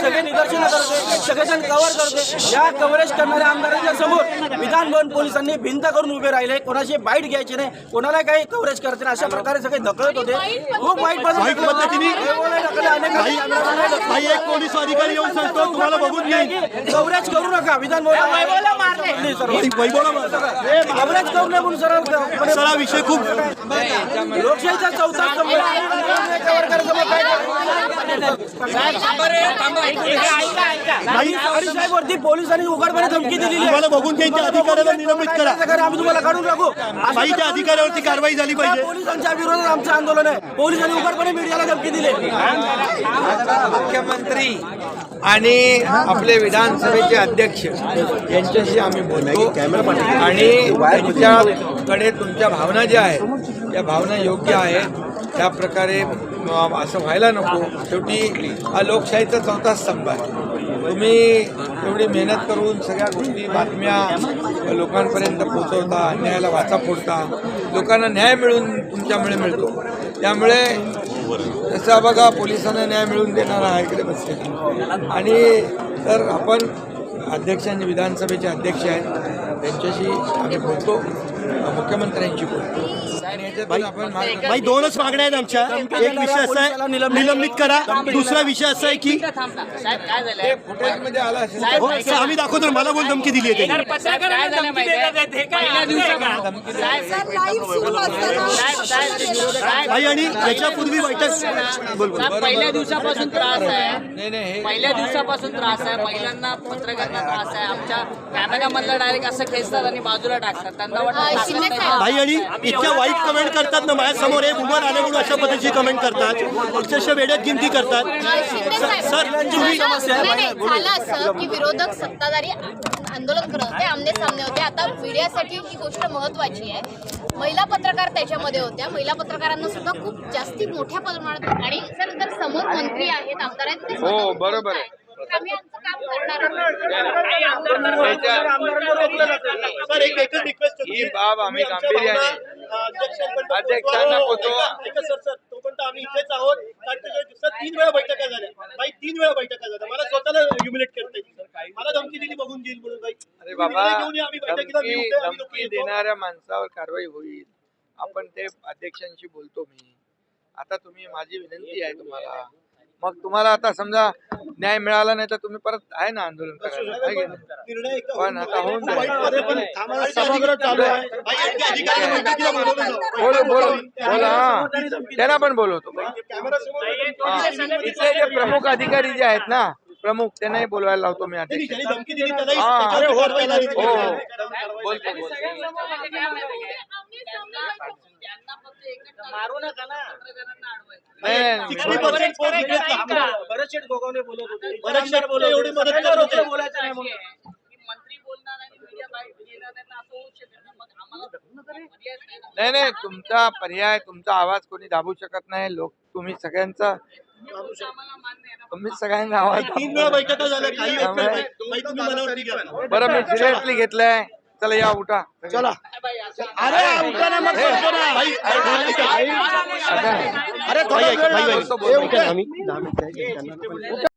सगळेजण कव्हर करते या कव्हरेज करणाऱ्या आमदारांच्या समोर विधान भवन पोलिसांनी भिंत करून उभे राहिले. कोणाची बाईट घ्यायची नाही कोणाला काही कव्हरेज करायचे नाही. अशा प्रकारे सगळे ढकलत होते. खूप वाईट पद्धतीने- पोलीस अधिकारी येऊन सांगतो तुम्हाला बघून घेईन. कव्हरेज करू नका. विधान भवन वैभवला मारलं. कव्हरेज करू नये म्हणून सरळ हा विषय खूप लोकशाहीचा चौथा स्तंभ कव्हर नाही साहेब वरती पोलिसांनी उघडपणे धमकी आहे. तुम्हाला बघून घ्यायची अधिकाऱ्याला निलंबित करा. आम्ही तुम्हाला काढून टाकू. बाई त्या अधिकाऱ्यावरती कारवाई झाली पाहिजे. पोलिसांच्या विरोधात आमचं आंदोलन आहे. पोलिसांनी उघडपणे मीडियाला धमकी दिली. मुख्यमंत्री आणि आपले विधानसभेचे अध्यक्ष यांच्याशी आम्ही बोलतो. आणि त्यांच्याकडे तुमच्या भावना ज्या आहेत त्या भावना योग्य आहेत. त्या प्रकारे असं व्हायला नको. शेवटी हा लोकशाहीचा चौथा स्तंभ आहे. तुम्ही एवढी मेहनत करून सगळ्या गोष्टी बातम्या लोकांपर्यंत पोहोचवता अन्यायाला वाचा फोडता लोकांना न्याय मिळून तुमच्यामुळे मिळतो. त्यामुळे तसा बघा पोलिसांना न्याय मिळून देणारा हा इकडे बसले. आणि तर आपण अध्यक्षांनी विधानसभेचे अध्यक्ष आहेत त्यांच्याशी आम्ही बोलतो. मार्ग- बाई दोनच मागण्या आहेत आमच्या. एक विषय असा आहे निलंबित करा. दुसरा विषय असा आहे की साहेब काय झालंय? हे आम्ही दाखवतो मला कोण धमकी दिली आहे बाई आणि याच्यापूर्वी बैठक पहिल्या दिवसापासून त्रास आहे. नाही नाही हे पहिल्या दिवसापासून त्रास आहे. महिलांना पत्रकारांना त्रास आहे. आमच्या कॅमेरामधला डायरेक्ट असं खेचतात आणि बाजूला टाकतात. त्यांना वाटतं बाई आणि इतक्या वाईट कमेंट करतात ना माझ्यासमोर एक उमर आले म्हणून अशा पद्धतीची कमेंट करतात. अक्षरशः वेड्यात गिनती करतात. सर तुम्ही नाही, नाही, झालं असं की विरोधक सत्ताधारी आंदोलन करत होते आमने सामने होते. आता मीडियासाठी ही गोष्ट महत्वाची आहे. महिला पत्रकार त्याच्यामध्ये होत्या. महिला पत्रकारांना सुद्धा खूप जास्ती मोठ्या प्रमाणात आणि सर जर समोर मंत्री आहेत आमदार आहेत ते हो, बरोबर आहे. बोलतायत. आम्ही आमचं काम करणार आहोत. त्याच्या- सर एक एकच रिक्वेस्ट ही बाब आम्ही गांभीर्याने अध्यक्षांना. सर सर तोपर्यंत आम्ही इथेच आहोत. अठ्ठेचाळीस दिवसात तीन वेळा बैठका झाल्या. बाई तीन वेळा बैठका झाल्या. मला स्वतःला ह्युमिलेट करता मला धमकी दिली बघून घेईल म्हणून बाई. अरे बाबा धमकी धमकी. देणाऱ्या माणसावर कारवाई होईल. आपण ते अध्यक्षांशी बोलतो मी. आता तुम्ही माझी विनंती आहे तुम्हाला. मग तुम्हाला आता समजा न्याय मिळाला नाही तर तुम्ही परत आहे ना आंदोलन पण आता होऊन. बोलो बोलो. बोला हा. त्यांना पण बोलवतो. हा. इथले जे प्रमुख अधिकारी जे आहेत ना प्रमुख त्यांनाही बोलवायला लावतो मी अध्यक्ष. ज्यांनी बोलतो नाही, नाही, नाही. 60% फोर्स इकडेच थांबला. बरेचसे गोगावले बोलत होते बरेचसे एवढी मदत करत होते. बोलायचं नाही म्हणून की मंत्री बोलणार आणि मीडिया बाहेर येणार नाही असं होऊ शकत नाही. मग आम्हाला पर्यायच नाही ना. नाही नाही तुमचा पर्याय तुमचा आवाज कोणी दाबू शकत नाही लोक तुम्ही सगळ्यांचा तुम्ही सगळ्यांचा आवाज तीन वेळा बैठका झाल्या काही बरं मी सिरियसली घेतलंय चला या उठा चला अरे उठाना मग करतो ना. बाई, असं नाही. अरे थोडा वेळ